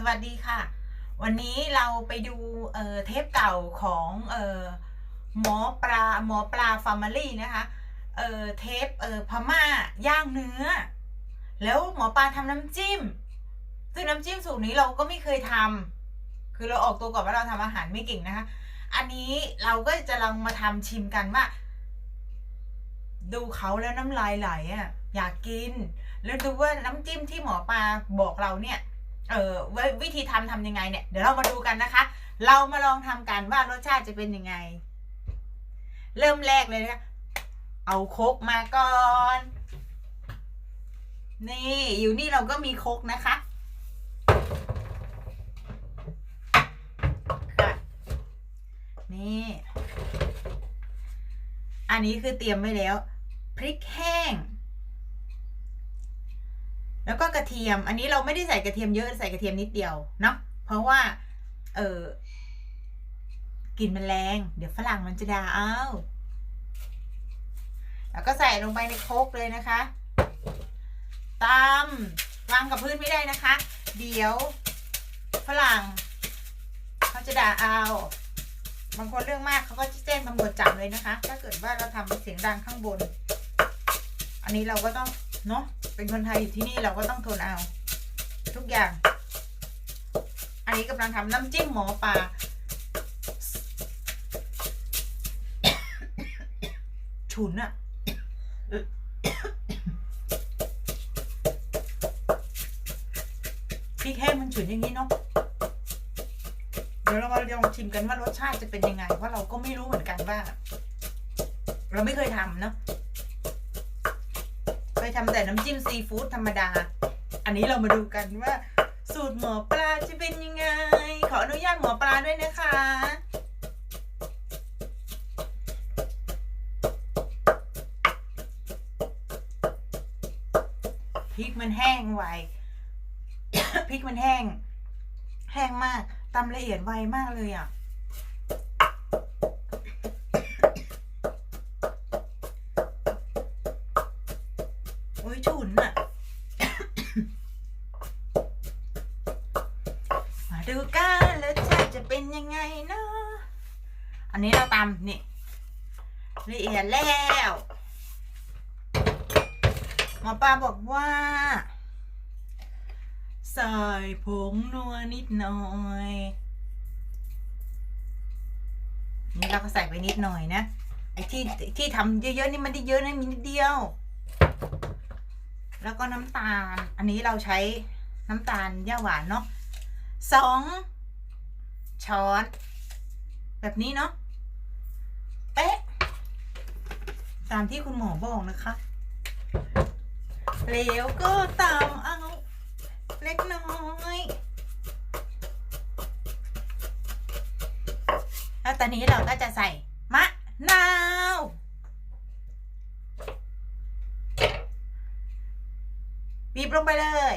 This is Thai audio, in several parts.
สวัสดีค่ะ วันนี้เราไปดูเออเทปเก่าของเออหมอปลาหมอปลาฟาร์มารี่นะคะเออเทปเออพม่าย่างเนื้อ แล้วหมอปลาทำน้ำจิ้ม ซึ่งน้ำจิ้มสูตรนี้เราก็ไม่เคยทำคือเราออกตัวก่อนว่าเราทำอาหารไม่เก่งนะคะ อันนี้เราก็จะลองมาทำชิมกันว่าดูเขาแล้วน้ำลายไหลอะอยากกิน แล้วดูว่าน้ำจิ้มที่หมอปลาบอกเราเนี่ย เออวิธีทำทำยังไงเนี่ยเดี๋ยวเรามาดูกันนะคะ เรามาลองทำกันว่ารสชาติจะเป็นยังไง เริ่มแรกเลยนะคะเอาโคกมาก่อน นี่อยู่นี่เราก็มีโคกนะคะนี่ อันนี้คือเตรียมไว้แล้ว พริกแห้ง แล้วก็กระเทียม อันนี้เราไม่ได้ใส่กระเทียมเยอะใส่กระเทียมนิดเดียวเนาะเพราะว่าเออกลิ่นมันแรง เดี๋ยวฝรั่งมันจะด่าเอาแล้วก็ใส่ลงไปในโคกเลยนะคะตำวางกับพื้นไม่ได้นะคะ เดี๋ยวฝรั่งเขาจะด่าเอาบางคนเรื่องมากเขาก็จะแจ้งตำรวจจับเลยนะคะ ถ้าเกิดว่าเราทำเสียงดังข้างบน อันนี้เราก็ต้อง เนาะเป็นคนไทยอยู่ที่นี่เราก็ต้องทนเอา ทุกอย่าง อันนี้กำลังทำน้ำจิ้มหมอปลาฉุนอะพริกแห้งมันฉุนอย่างนี้เนาะเดี๋ยวเรามาลองชิมกันว่ารสชาติจะเป็นยังไง เพราะเราก็ไม่รู้เหมือนกันว่า เราไม่เคยทำเนาะ ยทำแต่น้ำจิ้มซีฟู้ดธรรมดา อันนี้เรามาดูกันว่า สูตรหมอปลาจะเป็นยังไง ขออนุญาตหมอปลาด้วยนะคะ พริกมันแห้งไวพริกมันแห้ง แห้งมากตำละเอียดไวมากเลยอะ โอ้ยฉุนอะ มาดูกันแล้วจะจะเป็นยังไงเนาะอันนี้เราตำนี่ละเอียดแล้วหมอปลาบอกว่า ใส่ผงนัวนิดหน่อย นี่เราก็ใส่ไปนิดหน่อยนะไอ้ที่ที่ทำเยอะๆนี่มันได้เยอะนะมีนิดเดียว แล้วก็น้ำตาล อันนี้เราใช้น้ำตาลย่าหวานเนาะสองช้อน แบบนี้เนาะเป๊ะตามที่คุณหมอบอกนะคะแล้วก็ตามเอาเล็กน้อยแล้วตอนนี้เราก็จะใส่มะนาว บีบลงไปเลย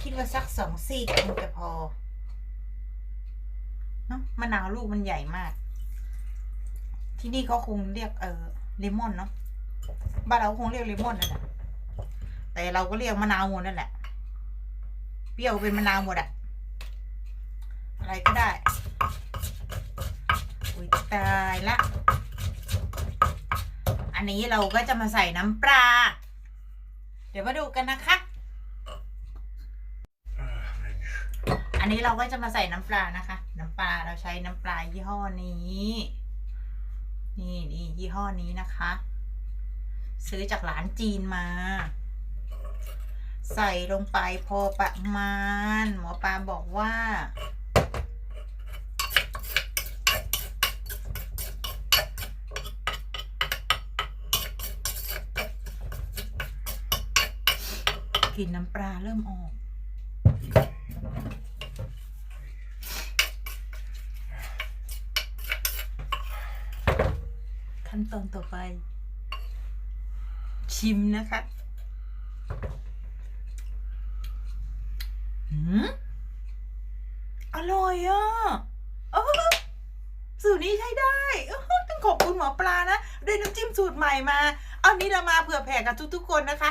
คิดว่าสักสองซีกคงจะพอเนาะมะนาวลูกมันใหญ่มาก ที่นี่เขาคงเรียกเออเลมอนเนาะบ้านเราคงเรียกเลมอนนั่นแหละแต่เราก็เรียกมะนาวหมดนั่นแหละเปรี้ยวเป็นมะนาวหมดอะ อะไรก็ได้ อุ้ยตายละ อันนี้เราก็จะมาใส่น้ำปลา เดี๋ยวมาดูกันนะคะ อันนี้เราก็จะมาใส่น้ำปลานะคะ น้ำปลาเราใช้น้ำปลายี่ห้อนี้ นี่นี่ยี่ห้อนี้นะคะ ซื้อจากร้านจีนมาใส่ลงไปพอประมาณ หมอปลาบอกว่า กลิ่นน้ำปลาเริ่มออก ขั้นตอนต่อไป ชิมนะคะหืมอร่อยอะสูตรนี้ใช้ได้ต้องขอบคุณหมอปลานะด้วยน้ำจิ้มสูตรใหม่มา เอานี้เรามาเผื่อแผ่กับทุกๆคนนะคะ